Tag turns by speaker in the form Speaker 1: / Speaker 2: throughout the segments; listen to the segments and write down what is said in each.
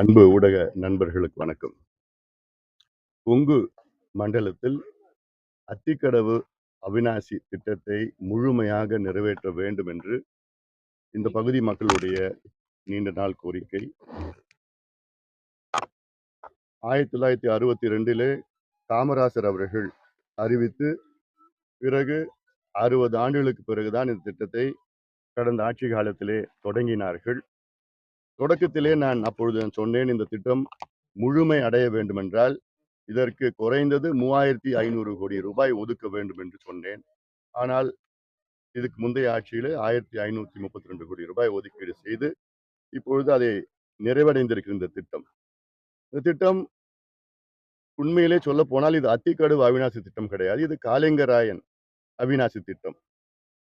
Speaker 1: அன்பு ஊடக நண்பர்களுக்கு வணக்கம். கொங்கு மண்டலத்தில் அத்திக்கடவு அவினாசி திட்டத்தை முழுமையாக நிறைவேற்ற வேண்டும் என்று இந்த பகுதி மக்களுடைய நீண்ட நாள் கோரிக்கை. ஆயிரத்தி தொள்ளாயிரத்தி அறுபத்தி ரெண்டிலே காமராசர் அவர்கள் அறிவித்து பிறகு அறுபது ஆண்டுகளுக்கு பிறகுதான் இந்த திட்டத்தை கடந்த ஆட்சி காலத்திலே தொடங்கினார்கள். தொடக்கத்திலே நான் அப்பொழுது நான் சொன்னேன் இந்த திட்டம் முழுமை அடைய வேண்டுமென்றால் இதற்கு குறைந்தது மூவாயிரத்தி ஐநூறு கோடி ரூபாய் ஒதுக்க வேண்டும் என்று சொன்னேன். ஆனால் இதுக்கு முந்தைய ஆட்சியில் ஆயிரத்தி ஐநூத்தி முப்பத்தி ரெண்டு கோடி ரூபாய் ஒதுக்கீடு செய்து இப்பொழுது அதை நிறைவடைந்திருக்கிற இந்த திட்டம். இந்த திட்டம் உண்மையிலே சொல்ல போனால் இது அத்திக்கடுவு அவிநாசி திட்டம் கிடையாது இது காளிங்கராயன் அவிநாசி திட்டம்.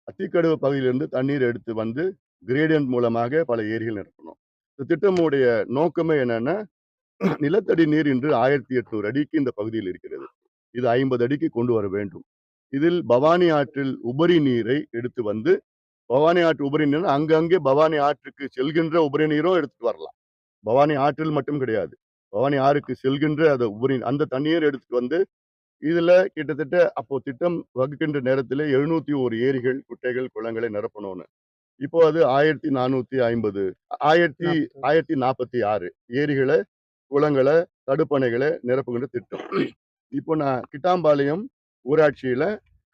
Speaker 1: அத்திக்கடுவு பகுதியிலிருந்து தண்ணீர் எடுத்து வந்து கிரேடியன்ட் மூலமாக பல ஏரிகள் நிரப்பணும். இந்த திட்டமுடைய நோக்கமே என்னன்னா நிலத்தடி நீர் இன்று ஆயிரத்தி எட்நூறு அடிக்கு இந்த பகுதியில் இருக்கிறது. இது ஐம்பது அடிக்கு கொண்டு வர வேண்டும். இதில் பவானி ஆற்றில் உபரி நீரை எடுத்து வந்து பவானி ஆற்று உபரி நீர் அங்கங்கே பவானி ஆற்றுக்கு செல்கின்ற உபரி நீரும் எடுத்துட்டு வரலாம். பவானி ஆற்றில் மட்டும் கிடையாது. பவானி ஆறுக்கு செல்கின்ற அந்த உபரி அந்த தண்ணீர் எடுத்துட்டு வந்து இதுல கிட்டத்தட்ட அப்போ திட்டம் வகுக்கின்ற நேரத்திலே எழுநூத்தி ஒரு ஏரிகள் குட்டைகள் குளங்களை நிரப்பணும்னு. இப்போ அது ஆயிரத்தி நானூத்தி ஐம்பது ஆயிரத்தி ஆயிரத்தி நாற்பத்தி ஆறு. ஏரிகளை குளங்களை தடுப்பணைகளை நிரப்புகின்ற திட்டம். இப்போ நான் கிட்டாம்பாளையம் ஊராட்சியில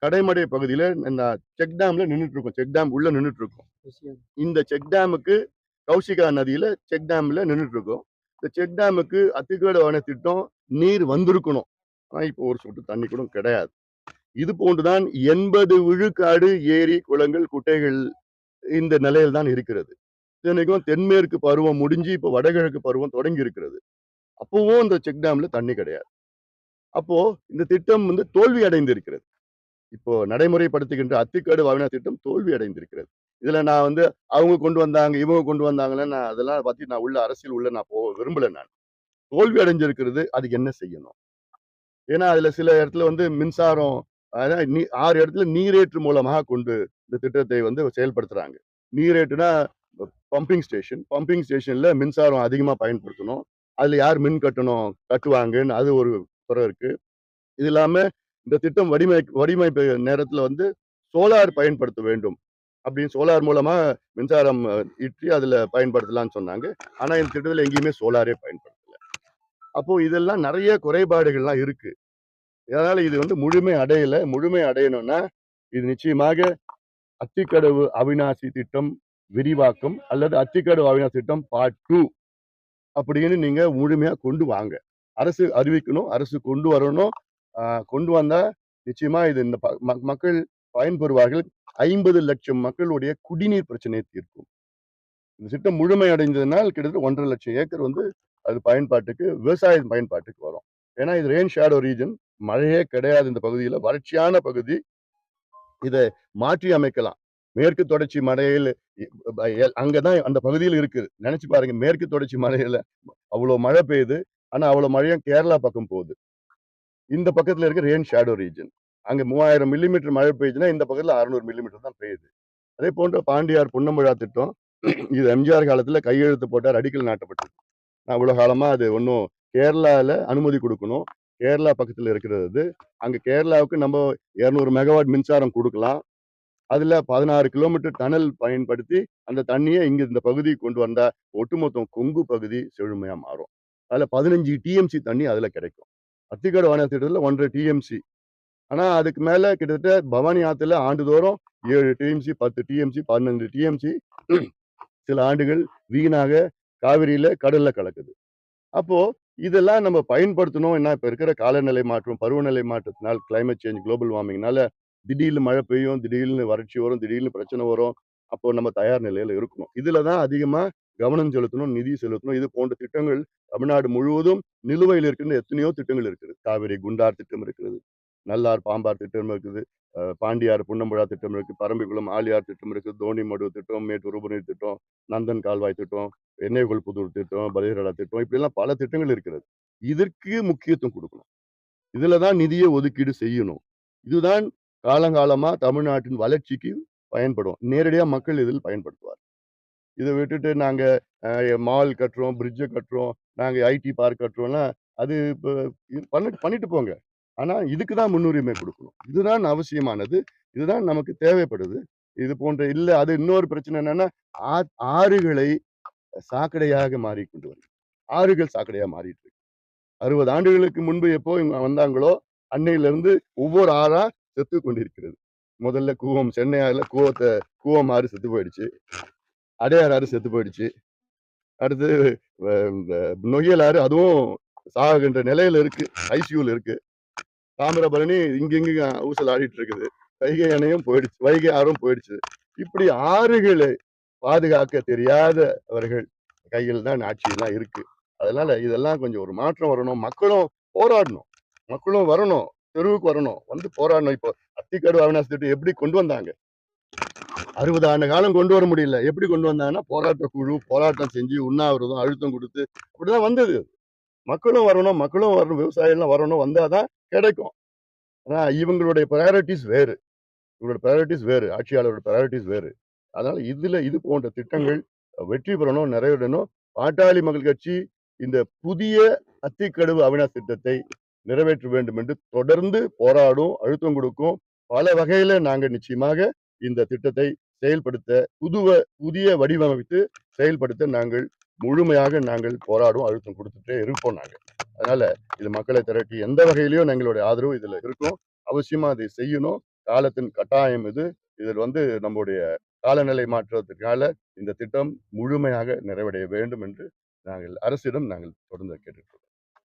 Speaker 1: கடைமடை பகுதியில இந்த செக் டேம்ல நின்றுட்டு இருக்கோம் செக் டேம் உள்ள நின்றுட்டு இருக்கோம் இந்த செக் டேமுக்கு கௌசிகா நதியில செக் டேம்ல நின்றுட்டு இருக்கோம் இந்த செக் டேமுக்கு அத்திக்கேடு வன திட்டம் நீர் வந்திருக்கணும். ஆனா இப்போ ஒரு சொட்டு தண்ணி கூட கிடையாது. இது போன்றுதான் எண்பது விழுக்காடு ஏரி குளங்கள் குட்டைகள் இந்த நிலையில் தான் இருக்கிறது. இத்தனைக்கும் தென்மேற்கு பருவம் முடிஞ்சு இப்போ வடகிழக்கு பருவம் தொடங்கி இருக்கிறது அப்பவும் இந்த செக் டேம்ல தண்ணி கிடையாது. அப்போ இந்த திட்டம் வந்து தோல்வி அடைந்திருக்கிறது. இப்போ நடைமுறைப்படுத்துகின்ற அத்திக்காடு வாவினா திட்டம் தோல்வி அடைந்திருக்கிறது. இதுல நான் வந்து அவங்க கொண்டு வந்தாங்க இவங்க கொண்டு வந்தாங்களே நான் அதெல்லாம் பத்தி நான் உள்ள அரசியல் உள்ள நான் போக விரும்பல நான். தோல்வி அடைஞ்சிருக்கிறது அதுக்கு என்ன செய்யணும்? ஏன்னா அதுல சில இடத்துல வந்து மின்சாரம் அதாவது நீ ஆறு இடத்துல நீரேற்று மூலமாக கொண்டு இந்த திட்டத்தை வந்து செயல்படுத்துறாங்க. நீரேற்றுனா பம்பிங் ஸ்டேஷன் பம்பிங் ஸ்டேஷன்ல மின்சாரம் அதிகமாக பயன்படுத்தணும். அதுல யார் மின் கட்டணும் கட்டுவாங்கன்னு அது ஒரு துறை இருக்கு. இது இல்லாம இந்த திட்டம் வடிமை வடிவமைப்பு நேரத்துல வந்து சோலார் பயன்படுத்த வேண்டும். அப்படின்னு சோலார் மூலமா மின்சாரம் இற்றி ஈற்றி அதுல பயன்படுத்தலாம்னு சொன்னாங்க. ஆனா இந்த திட்டத்துல எங்கேயுமே சோலாரே பயன்படுத்தல. அப்போ இதெல்லாம் நிறைய குறைபாடுகள்லாம் இருக்கு. அதனால் இது வந்து முழுமை அடையலை. முழுமை அடையணும்னா இது நிச்சயமாக அத்திக்கடவு அவிநாசி திட்டம் விரிவாக்கம் அல்லது அத்திக்கடவு அவிநாசி திட்டம் பார்ட் டூ அப்படின்னு நீங்க முழுமையாக கொண்டு வாங்க. அரசு அறிவிக்கணும் அரசு கொண்டு வரணும். ஆஹ் கொண்டு வந்தால் நிச்சயமாக இது இந்த ப- மக்கள் பயன்பெறுவார்கள். ஐம்பது லட்சம் மக்களுடைய குடிநீர் பிரச்சனையை தீர்க்கும். இந்த திட்டம் முழுமை அடைந்ததுனால் கிட்டத்தட்ட ஒன்றரை லட்சம் ஏக்கர் வந்து அது பயன்பாட்டுக்கு விவசாய பயன்பாட்டுக்கு வரும். ஏன்னா இது ரெயின் ஷேடோ ரீஜன் மழையே கிடையாது இந்த பகுதியில். வறட்சியான பகுதி. இதை மாற்றி அமைக்கலாம். மேற்கு தொடர்ச்சி மலையில் அங்கதான் அந்த பகுதியில் இருக்குது. நினைச்சு பாருங்க மேற்கு தொடர்ச்சி மலையில அவ்வளோ மழை பெய்யுது. ஆனா அவ்வளோ மழையும் கேரளா பக்கம் போகுது. இந்த பக்கத்துல இருக்க ரெயின் ஷேடோ ரீஜன் அங்க மூவாயிரம் மில்லிமீட்டர் மழை பெய்யுதுன்னா இந்த பக்கத்துல அறுநூறு மில்லிமீட்டர் தான் பெய்யுது. அதே போன்ற பாண்டியார் புன்னமழா திட்டம் இது எம்ஜிஆர் காலத்துல கையெழுத்து போட்டார் அடிக்கல் நாட்டப்பட்டது. நான் இவ்வளவு காலமா அது ஒன்றும் கேரளாவில் அனுமதி கொடுக்கணும். கேரளா பக்கத்தில் இருக்கிறது அங்கே கேரளாவுக்கு நம்ம இரநூறு மெகாவாட் மின்சாரம் கொடுக்கலாம். அதில் பதினாறு கிலோமீட்டர் டனல் பயன்படுத்தி அந்த தண்ணியை இங்கே இந்த பகுதிக்கு கொண்டு வந்தால் ஒட்டுமொத்தம் கொங்கு பகுதி செழுமையாக மாறும். அதில் பதினஞ்சு டிஎம்சி தண்ணி அதில் கிடைக்கும். அத்திக்காடு வான திட்டத்தில் ஒன்றரை டிஎம்சி ஆனால் அதுக்கு மேலே கிட்டத்தட்ட பவானி ஆற்றுல ஆண்டுதோறும் ஏழு டிஎம்சி பத்து டிஎம்சி பன்னெண்டு டிஎம்சி சில ஆண்டுகள் வீணாக காவிரியில் கடலில் கலக்குது. அப்போது இதெல்லாம் நம்ம பயன்படுத்தணும். என்ன இப்போ இருக்கிற காலநிலை மாற்றம் பருவநிலை மாற்றத்தினால் கிளைமேட் சேஞ்ச் குளோபல் வார்மிங்னால திடீர்னு மழை பெய்யும் திடீர்னு வறட்சி வரும் திடீர்னு பிரச்சனை வரும். அப்போ நம்ம தயார் நிலையில இருக்கணும். இதுல தான் அதிகமா கவனம் செலுத்தணும் நிதி செலுத்தணும். இது போன்ற திட்டங்கள் தமிழ்நாடு முழுவதும் நிலுவையில் இருக்கின்ற எத்தனையோ திட்டங்கள் இருக்குது காவிரி குண்டார் திட்டம் இருக்கிறது. நல்லார் பாம்பார் திட்டம் இருக்குது. பாண்டியார் புன்னம்புழா திட்டம் இருக்கு. பரம்பிக்குளம் ஆலியார் திட்டம் இருக்குது தோணிமடு திட்டம் மேட்டூர் உபநீர் திட்டம் நந்தன் கால்வாய் திட்டம் எண்ணெய்கொள் புதூர் திட்டம் பலிகரடா திட்டம் இப்படிலாம் பல திட்டங்கள் இருக்கிறது. இதற்கு முக்கியத்துவம் கொடுக்கணும். இதுல தான் நிதியை ஒதுக்கீடு செய்யணும். இதுதான் காலங்காலமா தமிழ்நாட்டின் வளர்ச்சிக்கு பயன்படும். நேரடியாக மக்கள் இதில் பயன்படுத்துவார். இதை விட்டுட்டு நாங்கள் மால் கட்டுறோம், பிரிட்ஜை கட்டுறோம், நாங்கள் ஐடி பார்க் கட்டுறோம்னா, அது இப்போ இது பண்ணிட்டு பண்ணிட்டு போங்க. ஆனால் இதுக்கு தான் முன்னுரிமை கொடுக்கணும் இதுதான் அவசியமானது. இதுதான் நமக்கு தேவைப்படுது. இது போன்ற இல்லை அது இன்னொரு பிரச்சனை என்னன்னா, ஆ ஆறுகளை சாக்கடையாக மாறிக்கொண்டு கொண்டு ஆறுகள் சாக்கடையாக மாறிட்டு இருக்கு. 60 ஆண்டுகளுக்கு முன்பு எப்போ இவங்க வந்தாங்களோ, அன்னையிலிருந்து ஒவ்வொரு ஆறா செத்து கொண்டிருக்கிறது. முதல்ல கூவம் சென்னை ஆறுல கூவத்தை கூவம் ஆறு செத்து போயிடுச்சு. அடையாறு ஆறு செத்து போயிடுச்சு. அடுத்து வ நொய்யல் ஆறு அதுவும் சாகின்ற நிலையில இருக்கு. ஐசியூல இருக்கு. தாமிரபரணி இங்கிங்க ஊசல் ஆடிட்டு இருக்குது. வைகை அணையும் போயிடுச்சு. வைகை ஆறும் போயிடுச்சு. இப்படி ஆறுகளை பாதுகாக்க தெரியாதவர்கள் கையில் தான் ஆட்சியெல்லாம் இருக்கு. அதனால இதெல்லாம் கொஞ்சம் ஒரு மாற்றம் வரணும். மக்களும் போராடணும். மக்களும் வரணும். தெருவுக்கு வரணும். வந்து போராடணும். இப்போ அத்திக்கடு அவினாசி திட்டம் எப்படி கொண்டு வந்தாங்க? 60 ஆண்டு காலம் கொண்டு வர முடியல. எப்படி கொண்டு வந்தாங்கன்னா, போராட்ட குழு, போராட்டம் செஞ்சு, உண்ணாவிரதம், அழுத்தம் கொடுத்து அப்படிதான் வந்தது. மக்களும் வரணும், மக்களும் வரணும், விவசாயம்லாம் வரணும். வந்தாதான் கிடைக்கும். ஆனால் இவங்களுடைய ப்ரையாரிட்டிஸ் வேறு. இவங்களோட ப்ரையாரிட்டிஸ் வேறு. ஆட்சியாளரோட ப்ரையாரிட்டிஸ் வேறு. அதனால இதுல இது போன்ற திட்டங்கள் வெற்றி பெறணும், நிறைவேறணும். பாட்டாளி மக்கள் கட்சி இந்த புதிய அத்திக்கடவு அவிநாசி திட்டத்தை நிறைவேற்ற வேண்டும் என்று தொடர்ந்து போராடும், அழுத்தம் கொடுக்கும். பல வகையில நாங்கள் நிச்சயமாக இந்த திட்டத்தை செயல்படுத்த புதுவ புதிய வடிவமைத்து செயல்படுத்த நாங்கள் முழுமையாக நாங்கள் போராடும் அழுத்தம் கொடுத்துட்டே இருப்போம் நாங்கள் அதனால இது மக்களை திரட்டி எந்த வகையிலையும் எங்களுடைய ஆதரவு இதுல இருக்கும். அவசியமா அதை செய்யணும். காலத்தின் கட்டாயம் இது. இதில் வந்து நம்முடைய காலநிலை மாற்றத்திற்கால இந்த திட்டம் முழுமையாக நிறைவடைய வேண்டும் என்று நாங்கள் அரசிடம் நாங்கள் தொடர்ந்து கேட்டுக்கிறோம்.